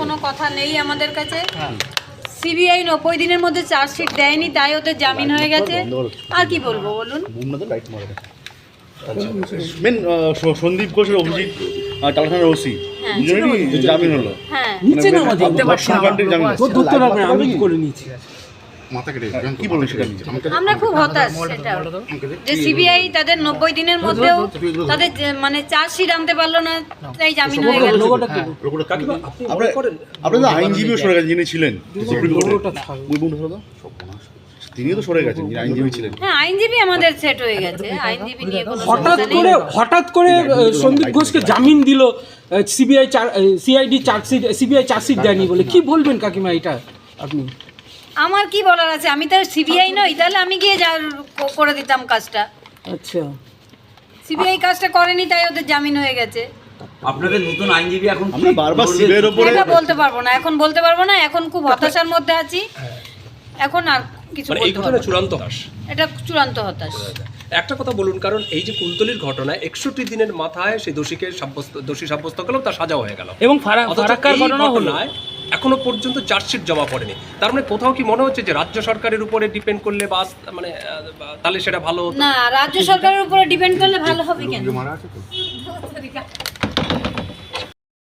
কোনো কথা নেই আমাদের কাছে। সিবিআই নব্বই দিনের মধ্যে চার্জশিট দেয়নি তাই ওদের জামিন হয়ে গেছে। আর কি বলব বলুন? মেন সন্দীপ ঘোষের অভিজিৎ ওসি হ্যাঁ। জামিন হলো। হ্যাঁ। মানে জামিন আমি করে নিয়েছি কি বলবেন সেটা আমরা খুব হতাশ সেটা। যে সিবিআই তাদের নব্বই দিনের মধ্যেও তাদের মানে চার্জশিট আনতে পারল না তাই জামিন হয়ে গেল কাকিমা আপনি আপনার করেন আপনাদের আইনজীবীও সরে গেছেন যিনি ছিলেন সুপ্রিম কোর্টে। লোগোটা থাকবে। ওই বন্ধু হলো তো? তিনিও তো সরে গেছেন যিনি আইনজীবী ছিলেন। হ্যাঁ আইনজীবী আমাদের সেট হয়ে গেছে। আইনজীবী নিয়ে কোনো হঠাৎ করে হঠাৎ করে সন্দীপ ঘোষকে জামিন দিল CBI CID chargesheet CBI chargesheet দেয়নি বলে। কি বলবেন কাকিমা এটা আপনি? আমার কি বলার আছে? আমি তো সিবিআই নই তাহলে আমি গিয়ে যা করে দিতাম কাজটা। আচ্ছা। সিবিআই কাজটা করেনি তাই ওদের জামিন হয়ে গেছে। আপনাদের নতুন আইনজীবী এখন আমরা বারবার লড়বে? সিবিআইয়ের ওপরে এটা বলতে পারব না এখন বলতে পারব না এখন খুব হতাশার মধ্যে আছি। এখন আর কিছু মানে বলতে পারব না। চূড়ান্ত। হতাশ এটা চূড়ান্ত হতাশ। একটা কথা বলুন কারণ এই যে কুলতলির ঘটনায় একষট্টি দিনের মাথায় সেই দোষীকে সাব্যস্ত দোষী সাব্যস্ত করলেও তার সাজা হয়ে গেল। এবং ফারাক্কার ঘটনা হলো। এখনও পর্যন্ত চার্জশিট জমা পড়েনি। তার মানে কোথাও কি মনে হচ্ছে যে রাজ্য সরকারের উপরে ডিপেন্ড করলে বা মানে তাহলে সেটা ভালো হতো? না রাজ্য সরকারের উপরে ডিপেন্ড করলে ভালো হবে কেন?